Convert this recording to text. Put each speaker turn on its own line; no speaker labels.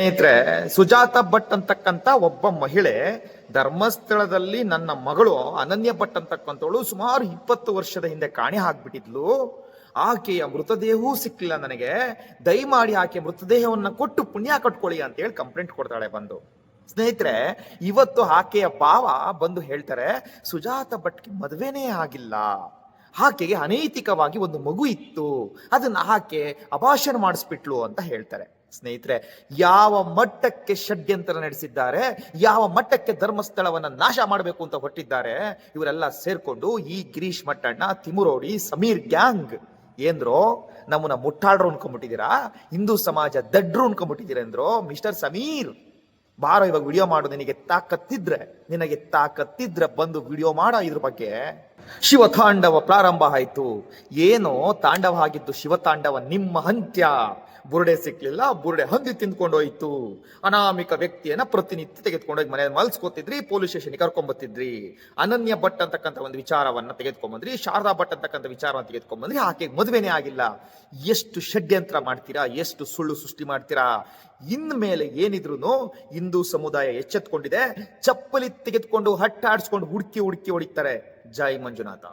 ಸ್ನೇಹಿತರೆ, ಸುಜಾತ ಭಟ್ ಅಂತಕ್ಕಂತ ಒಬ್ಬ ಮಹಿಳೆ ಧರ್ಮಸ್ಥಳದಲ್ಲಿ ನನ್ನ ಮಗಳು ಅನನ್ಯ ಭಟ್ ಅಂತಕ್ಕಂಥವಳು ಸುಮಾರು ಇಪ್ಪತ್ತು ವರ್ಷದ ಹಿಂದೆ ಕಾಣೆ ಹಾಕ್ಬಿಟ್ಟಿದ್ಲು ಆಕೆಯ ಮೃತದೇಹವೂ ಸಿಕ್ಕಿಲ್ಲ ನನಗೆ. ದಯಮಾಡಿ ಆಕೆ ಮೃತದೇಹವನ್ನ ಕೊಟ್ಟು ಪುಣ್ಯ ಕಟ್ಕೊಳ್ಳಿ ಅಂತ ಹೇಳಿ ಕಂಪ್ಲೇಂಟ್ ಕೊಡ್ತಾಳೆ ಬಂದು. ಸ್ನೇಹಿತರೆ, ಇವತ್ತು ಆಕೆಯ ಪಾವ ಬಂದು ಹೇಳ್ತಾರೆ, ಸುಜಾತ ಭಟ್ಗೆ ಮದುವೆನೇ ಆಗಿಲ್ಲ. ಆಕೆಗೆ ಅನೈತಿಕವಾಗಿ ಒಂದು ಮಗು ಇತ್ತು. ಅದನ್ನ ಆಕೆ ಅಭಾಷಣ ಮಾಡಿಸ್ಬಿಟ್ಲು ಅಂತ ಹೇಳ್ತಾರೆ. ಸ್ನೇಹಿತರೆ, ಯಾವ ಮಟ್ಟಕ್ಕೆ ಷಡ್ಯಂತರ ನಡೆಸಿದ್ದಾರೆ, ಯಾವ ಮಟ್ಟಕ್ಕೆ ಧರ್ಮಸ್ಥಳವನ್ನ ನಾಶ ಮಾಡಬೇಕು ಅಂತ ಹೊಟ್ಟಿದ್ದಾರೆ ಇವರೆಲ್ಲ ಸೇರ್ಕೊಂಡು ಈ ಗಿರೀಶ್ ಮಟ್ಟಣ್ಣ ತಿಮುರೋಡಿ ಸಮೀರ್ ಗ್ಯಾಂಗ್. ಏನ್ರೋ ನಮ್ಮನ್ನ ಮುಟ್ಟಾಡ್ರು ಅನ್ಕೊಂಡ್ಬಿಟ್ಟಿದ್ದೀರಾ ಹಿಂದೂ ಸಮಾಜ ದಡ್ರು ಅನ್ಕೊಂಡ್ಬಿಟ್ಟಿದ್ದೀರಾ ಅಂದ್ರೋ ಮಿಸ್ಟರ್ ಸಮೀರ್, ಬಾರೋ, ಇವಾಗ ವಿಡಿಯೋ ಮಾಡು, ನಿನಗೆ ತಾಕತ್ತಿದ್ರೆ ನಿನಗೆ ತಾಕತ್ತಿದ್ರೆ ಬಂದು ವಿಡಿಯೋ ಮಾಡ ಇದ್ರ ಬಗ್ಗೆ. ಶಿವತಾಂಡವ ಪ್ರಾರಂಭ ಆಯ್ತು. ಏನೋ ತಾಂಡವ ಆಗಿದ್ದು ಶಿವತಾಂಡವ ನಿಮ್ಮ ಅಂತ್ಯ. ಬುರುಡೆ ಸಿಕ್ಲಿಲ್ಲ, ಬುರುಡೆ ಹಂದಿ ತಿಂದ್ಕೊಂಡು ಹೋಯ್ತು. ಅನಾಮಿಕ ವ್ಯಕ್ತಿಯನ್ನ ಪ್ರತಿನಿತ್ಯ ತೆಗೆದುಕೊಂಡೋಗಿ ಮನೆ ಮಲ್ಸ್ಕೊತಿದ್ರಿ, ಪೊಲೀಸ್ ಸ್ಟೇಷನ್ ಕರ್ಕೊಂಬತ್ತಿದ್ರಿ. ಅನನ್ಯ ಭಟ್ ಅಂತಕ್ಕಂಥ ಒಂದು ವಿಚಾರವನ್ನ ತೆಗೆದುಕೊಂಬಂದ್ರಿ, ಶಾರದಾ ಭಟ್ ಅಂತಕ್ಕಂಥ ವಿಚಾರವನ್ನ ತೆಗೆದುಕೊಂಬಂದ್ರಿ ಆಕೆಗೆ ಮದುವೆನೇ ಆಗಿಲ್ಲ. ಎಷ್ಟು ಷಡ್ಯಂತ್ರ ಮಾಡ್ತೀರಾ, ಎಷ್ಟು ಸುಳ್ಳು ಸೃಷ್ಟಿ ಮಾಡ್ತೀರಾ, ಇನ್ಮೇಲೆ ಏನಿದ್ರು ಹಿಂದೂ ಸಮುದಾಯ ಎಚ್ಚೆತ್ಕೊಂಡಿದೆ, ಚಪ್ಪಲಿ ತೆಗೆದುಕೊಂಡು, ಹಟ್ಟಾಡ್ಸ್ಕೊಂಡು ಹುಡುಕಿ ಹುಡುಕಿ ಹೊಡಿತಾರೆ. ಜೈ ಮಂಜುನಾಥ.